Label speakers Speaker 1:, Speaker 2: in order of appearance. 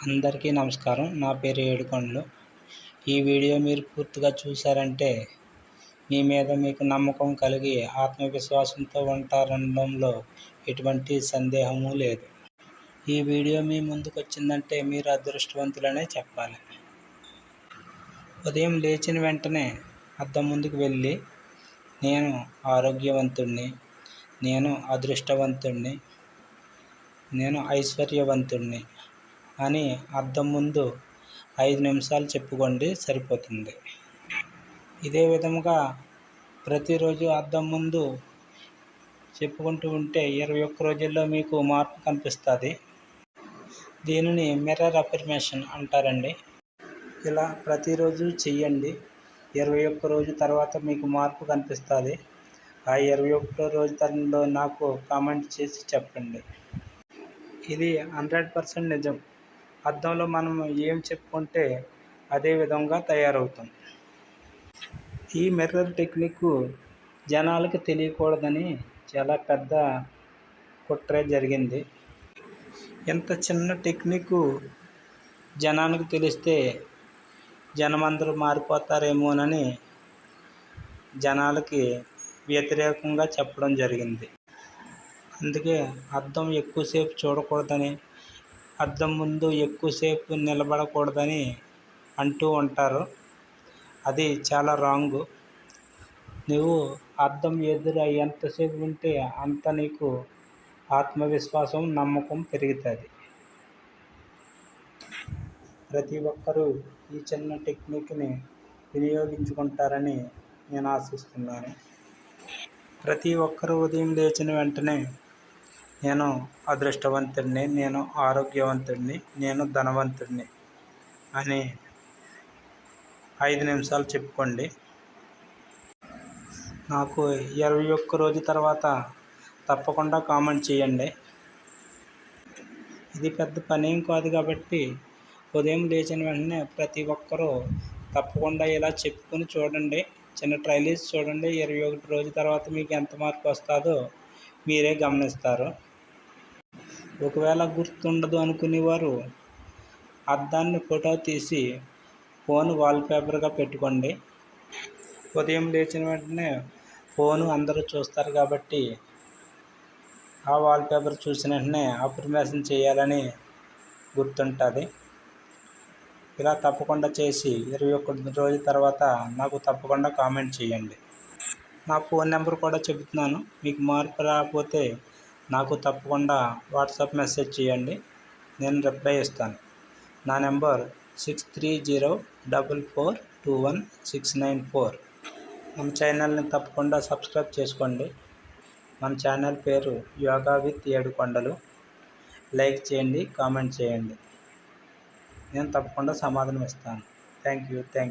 Speaker 1: అందరికీ నమస్కారం. నా పేరు ఏడుకొండలు. ఈ వీడియో మీరు పూర్తిగా చూసారంటే మీ మీద మీకు నమ్మకం కలిగి ఆత్మవిశ్వాసంతో ఉంటారనడంలో ఎటువంటి సందేహము లేదు. ఈ వీడియో మీ ముందుకు వచ్చిందంటే మీరు అదృష్టవంతులనే చెప్పాలి. ఉదయం లేచిన వెంటనే అద్దం ముందుకు వెళ్ళి నేను ఆరోగ్యవంతుడిని నేను అదృష్టవంతుడిని నేను ఐశ్వర్యవంతుడిని అని అద్దం ముందు ఐదు నిమిషాలు చెప్పుకోండి సరిపోతుంది. ఇదే విధముగా ప్రతిరోజు అద్దం ముందు చెప్పుకుంటూ ఉంటే ఇరవై ఒక్క రోజుల్లో మీకు మార్పు కనిపిస్తుంది. దీనిని మిర్రర్ అఫర్మేషన్ అంటారండి. ఇలా ప్రతిరోజు చెయ్యండి. ఇరవై ఒక్క రోజు తర్వాత మీకు మార్పు కనిపిస్తుంది. ఆ ఇరవై ఒక్క రోజు తరంలో నాకు కామెంట్ చేసి చెప్పండి. ఇది హండ్రెడ్ పర్సెంట్ నిజం. అద్దంలో మనం ఏం చెప్పుకుంటే అదే విధంగా తయారవుతాం. ఈ మిర్రర్ టెక్నిక్ జనాలకి తెలియకూడదని చాలా పెద్ద కుట్రే జరిగింది. ఇంత చిన్న టెక్నిక్ జనానికి తెలిస్తే జనమందరూ మారిపోతారేమోనని జనాలకి వ్యతిరేకంగా చెప్పడం జరిగింది. అందుకే అర్థం ఎక్కువసేపు చూడకూడదని అద్దం ముందు ఎక్కువసేపు నిలబడకూడదని అంటూ ఉంటారు. అది చాలా రాంగు. నువ్వు అద్దం ఎదురు ఎంతసేపు ఉంటే అంత నీకు ఆత్మవిశ్వాసం నమ్మకం పెరుగుతుంది. ప్రతి ఒక్కరూ ఈ చిన్న టెక్నిక్ని వినియోగించుకుంటారని నేను ఆశిస్తున్నాను. ప్రతి ఒక్కరూ ఉదయం లేచిన వెంటనే నేను అదృష్టవంతుడిని నేను ఆరోగ్యవంతుడిని నేను ధనవంతుడిని అని ఐదు నిమిషాలు చెప్పుకోండి. నాకు ఇరవై ఒక్క రోజు తర్వాత తప్పకుండా కామెంట్ చేయండి. ఇది పెద్ద పని ఏం కాదు కాబట్టి ఉదయం లేచిన వెంటనే ప్రతి ఒక్కరూ తప్పకుండా ఇలా చెప్పుకొని చూడండి. చిన్న ట్రైలీస్ చూడండి. ఇరవై ఒకటి రోజు తర్వాత మీకు ఎంత మార్పు వస్తుందో మీరే గమనిస్తారు. ఒకవేళ గుర్తుండదు అనుకునేవారు అద్దాన్ని ఫోటో తీసి ఫోన్ వాల్పేపర్గా పెట్టుకోండి. ఉదయం లేచిన వెంటనే ఫోను అందరూ చూస్తారు కాబట్టి ఆ వాల్పేపర్ చూసిన వెంటనే అప్రిమేషన్ చేయాలని గుర్తుంటుంది. ఇలా తప్పకుండా చేసి ఇరవై ఒక్క రోజు తర్వాత నాకు తప్పకుండా కామెంట్ చేయండి. నా ఫోన్ నెంబర్ కూడా చెబుతున్నాను. మీకు మార్పు రాకపోతే నాకు తప్పకుండా వాట్సాప్ మెసేజ్ చేయండి. నేను రిప్లై ఇస్తాను. నా number six three zero double four two one six nine four. మన ఛానల్ని తప్పకుండా సబ్స్క్రైబ్ చేసుకోండి. మన ఛానల్ పేరు యోగా విత్ ఏడు కొండలు. లైక్ చేయండి కామెంట్ చేయండి. నేను తప్పకుండా సమాధానం ఇస్తాను. Thank you thank you.